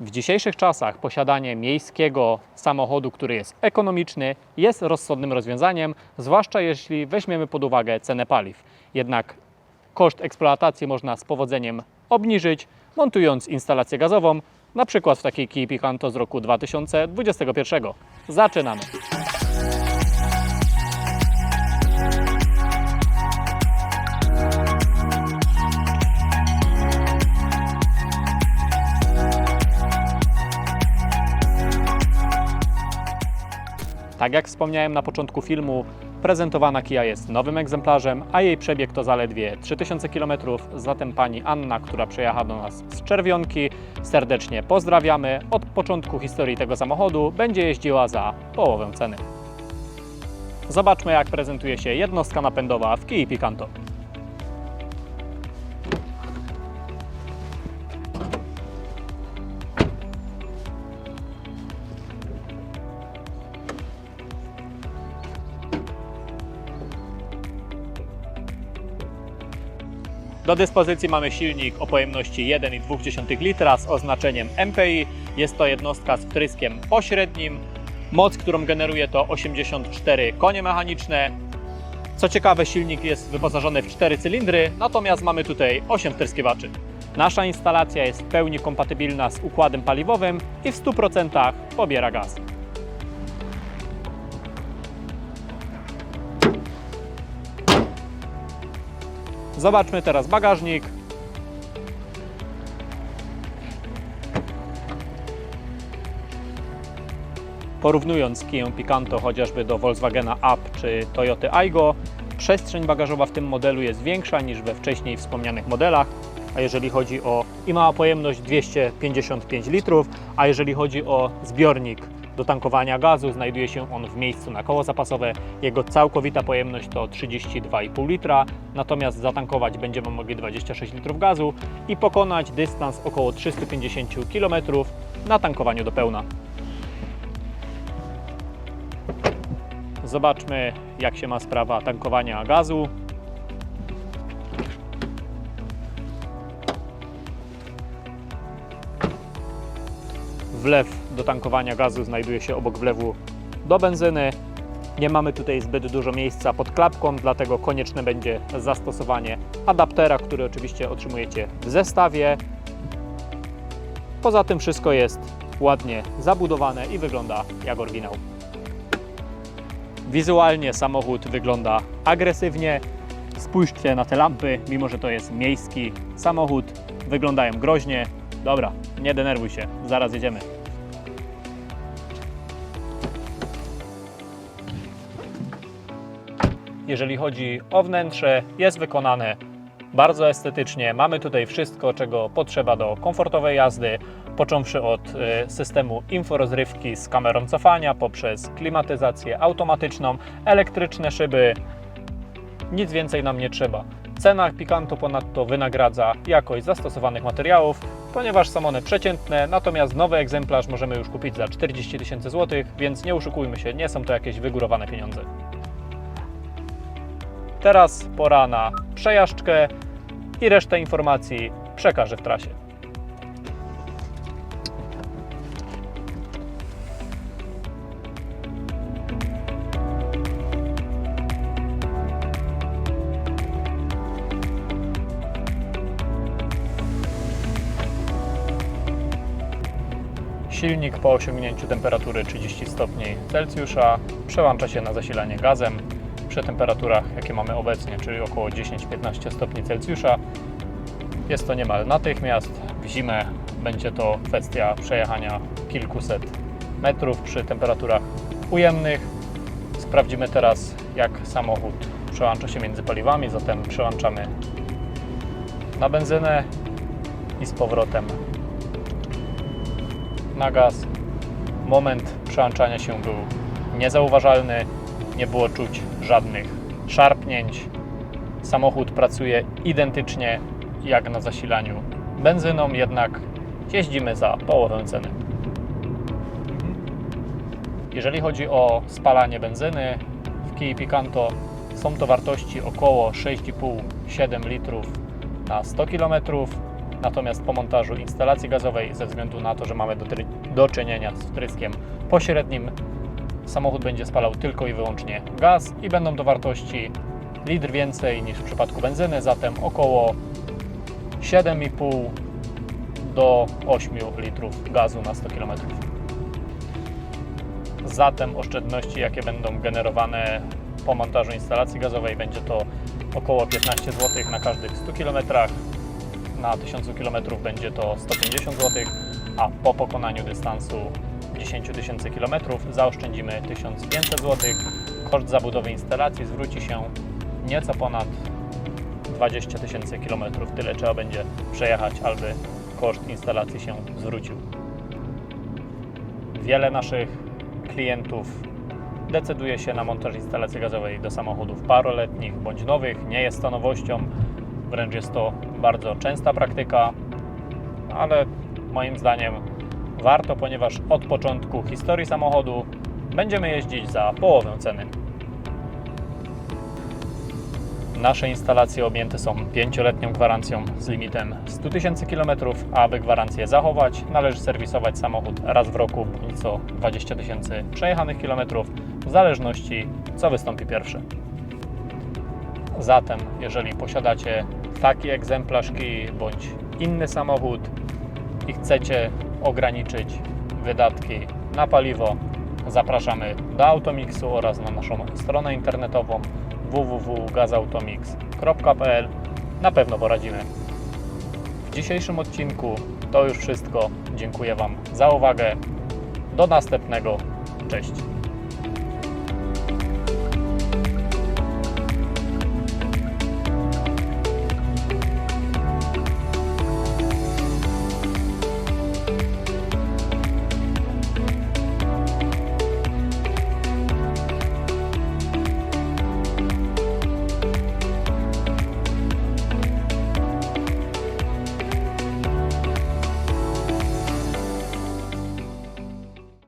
W dzisiejszych czasach posiadanie miejskiego samochodu, który jest ekonomiczny, jest rozsądnym rozwiązaniem, zwłaszcza jeśli weźmiemy pod uwagę cenę paliw. Jednak koszt eksploatacji można z powodzeniem obniżyć, montując instalację gazową, na przykład w takiej Kia Picanto z roku 2021. Zaczynamy! Tak jak wspomniałem na początku filmu, prezentowana Kia jest nowym egzemplarzem, a jej przebieg to zaledwie 3000 km. Zatem pani Anna, która przyjechała do nas z Czerwionki, serdecznie pozdrawiamy. Od początku historii tego samochodu będzie jeździła za połowę ceny. Zobaczmy jak prezentuje się jednostka napędowa w Kia Picanto. Do dyspozycji mamy silnik o pojemności 1,2 litra z oznaczeniem MPI. Jest to jednostka z wtryskiem pośrednim. Moc, którą generuje to 84 konie mechaniczne. Co ciekawe, silnik jest wyposażony w 4 cylindry, natomiast mamy tutaj 8 wtryskiwaczy. Nasza instalacja jest w pełni kompatybilna z układem paliwowym i w 100% pobiera gaz. Zobaczmy teraz bagażnik. Porównując Kiję Picanto chociażby do Volkswagena Up czy Toyoty Aygo, przestrzeń bagażowa w tym modelu jest większa niż we wcześniej wspomnianych modelach. A jeżeli chodzi o i mała pojemność 255 litrów, a jeżeli chodzi o zbiornik do tankowania gazu, znajduje się on w miejscu na koło zapasowe. Jego całkowita pojemność to 32,5 litra, natomiast zatankować będziemy mogli 26 litrów gazu i pokonać dystans około 350 km na tankowaniu do pełna. Zobaczmy, jak się ma sprawa tankowania gazu. Wlew do tankowania gazu znajduje się obok wlewu do benzyny. Nie mamy tutaj zbyt dużo miejsca pod klapką, dlatego konieczne będzie zastosowanie adaptera, który oczywiście otrzymujecie w zestawie. Poza tym wszystko jest ładnie zabudowane i wygląda jak oryginał. Wizualnie samochód wygląda agresywnie. Spójrzcie na te lampy, mimo że to jest miejski samochód, wyglądają groźnie. Dobra, nie denerwuj się, zaraz jedziemy. Jeżeli chodzi o wnętrze, jest wykonane bardzo estetycznie. Mamy tutaj wszystko, czego potrzeba do komfortowej jazdy, począwszy od e, systemu inforozrywki z kamerą cofania, poprzez klimatyzację automatyczną, elektryczne szyby. Nic więcej nam nie trzeba. Cena Picanto ponadto wynagradza jakość zastosowanych materiałów, ponieważ są one przeciętne, natomiast nowy egzemplarz możemy już kupić za 40 tysięcy złotych, więc nie oszukujmy się, nie są to jakieś wygórowane pieniądze. Teraz pora na przejażdżkę i resztę informacji przekażę w trasie. Silnik po osiągnięciu temperatury 30 stopni Celsjusza przełącza się na zasilanie gazem przy temperaturach, jakie mamy obecnie, czyli około 10-15 stopni Celsjusza. Jest to niemal natychmiast. W zimę będzie to kwestia przejechania kilkuset metrów przy temperaturach ujemnych. Sprawdzimy teraz, jak samochód przełącza się między paliwami, zatem przełączamy na benzynę i z powrotem na gaz. Moment przełączania się był niezauważalny, nie było czuć żadnych szarpnięć. Samochód pracuje identycznie jak na zasilaniu benzyną, jednak jeździmy za połowę ceny. Jeżeli chodzi o spalanie benzyny w Kia Picanto, są to wartości około 6,5-7 litrów na 100 km. Natomiast po montażu instalacji gazowej, ze względu na to, że mamy do, do czynienia z wtryskiem pośrednim, samochód będzie spalał tylko i wyłącznie gaz i będą to wartości litr więcej niż w przypadku benzyny, zatem około 7,5 do 8 litrów gazu na 100 km. Zatem oszczędności, jakie będą generowane po montażu instalacji gazowej, będzie to około 15 zł na każdych 100 km. Na 1000 km będzie to 150 zł, a po pokonaniu dystansu 10 tysięcy km zaoszczędzimy 1500 zł. Koszt zabudowy instalacji zwróci się nieco ponad 20 tysięcy km. Tyle trzeba będzie przejechać, aby koszt instalacji się zwrócił. Wiele naszych klientów decyduje się na montaż instalacji gazowej do samochodów paroletnich bądź nowych. Nie jest to nowością, wręcz jest to bardzo częsta praktyka, ale moim zdaniem warto, ponieważ od początku historii samochodu będziemy jeździć za połowę ceny. Nasze instalacje objęte są 5-letnią gwarancją z limitem 100 tysięcy km, aby gwarancję zachować, należy serwisować samochód raz w roku bądź co 20 tysięcy przejechanych kilometrów, w zależności co wystąpi pierwsze. Zatem, jeżeli posiadacie taki egzemplarz Kii bądź inny samochód i chcecie ograniczyć wydatki na paliwo, zapraszamy do Automixu oraz na naszą stronę internetową www.gazautomix.pl. Na pewno poradzimy. W dzisiejszym odcinku to już wszystko. Dziękuję Wam za uwagę. Do następnego. Cześć.